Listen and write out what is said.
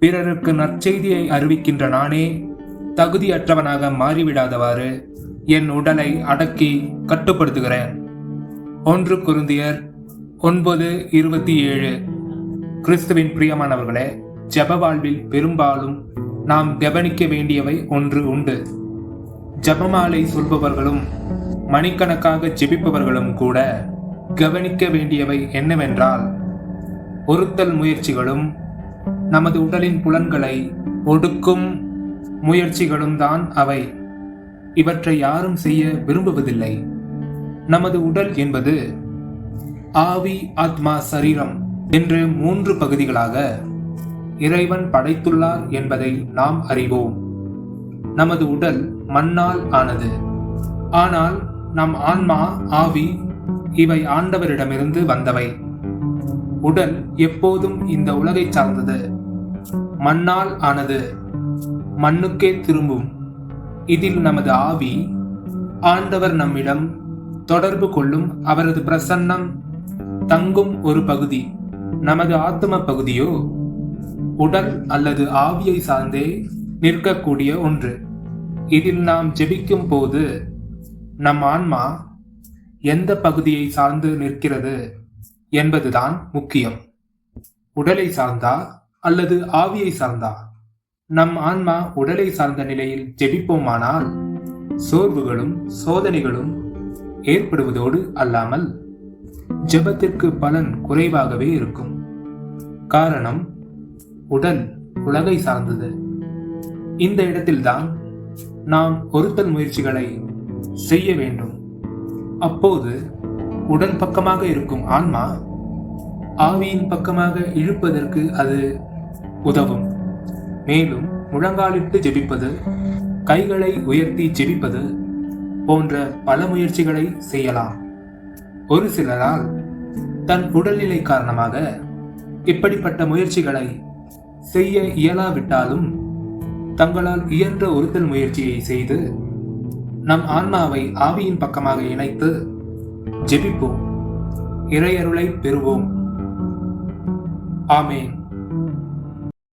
பிறருக்கு நற்செய்தியை அறிவிக்கின்ற நானே தகுதியற்றவனாக மாறிவிடாதவாறு என் உடலை அடக்கி கட்டுப்படுத்துகிறேன். ஒன்று குருந்தியர் ஒன்பது இருபத்தி ஏழு. கிறிஸ்துவின் பிரியமானவர்களே ஜெப வாழ்வில் பெரும்பாலும் நாம் கவனிக்க வேண்டியவை ஒன்று உண்டு. ஜெபமாலை சொல்பவர்களும் மணிக்கணக்காக ஜெபிப்பவர்களும் கூட கவனிக்க வேண்டியவை என்னவென்றால் ஒருத்தல் முயற்சிகளும் நமது உடலின் புலன்களை ஒடுக்கும் முயற்சிகளும் தான் அவை. இவற்றை யாரும் செய்ய விரும்புவதில்லை. நமது உடல் என்பது ஆவி ஆத்மா சரீரம் என்று மூன்று பகுதிகளாக இறைவன் படைத்துள்ளார் என்பதை நாம் அறிவோம். நமது உடல் மண்ணால் ஆனது. ஆனால் நம் ஆன்மா ஆவி இவை ஆண்டவரிடமிருந்து வந்தவை. உடல் எப்போதும் இந்த உலகை சார்ந்தது. மண்ணால் ஆனது மண்ணுக்கே திரும்பும். இதில் நமது ஆவி ஆண்டவர் நம்மிடம் தொடர்பு கொள்ளும் அவரது பிரசன்னம் தங்கும் ஒரு பகுதி நமது ஆத்ம பகுதியோ? உடல் அல்லது ஆவியை சார்ந்தே நிற்கக்கூடிய ஒன்று. இதில் நாம் ஜெபிக்கும் போது நம் ஆன்மா எந்த பகுதியை சார்ந்து நிற்கிறது என்பதுதான் முக்கியம். உடலை சார்ந்தா அல்லது ஆவியை சார்ந்தா? நம் ஆன்மா உடலை சார்ந்த நிலையில் ஜெபிப்போமானால் சோர்வுகளும் சோதனைகளும் ஏற்படுவதோடு அல்லாமல் ஜெபத்திற்கு பலன் குறைவாகவே இருக்கும். காரணம் உடல் உலகை சார்ந்தது. இந்த இடத்தில்தான் நாம் ஒருத்தல் முயற்சிகளை செய்ய வேண்டும். அப்போது உடல் பக்கமாக இருக்கும் ஆன்மா ஆவியின் பக்கமாக இழுப்பதற்கு அது உதவும். மேலும் முழங்காலிட்டு ஜெபிப்பது கைகளை உயர்த்தி ஜெபிப்பது போன்ற பல முயற்சிகளை செய்யலாம். ஒரு சிலரால் தன் உடல்நிலை காரணமாக இப்படிப்பட்ட முயற்சிகளை செய்ய இயலாவிட்டாலும் தங்களால் இயன்ற ஒருத்தல் முயற்சியை செய்து நம் ஆன்மாவை ஆவியின் பக்கமாக இணைத்து ஜெபிப்போம். இறையருளை பெறுவோம். ஆமேன்.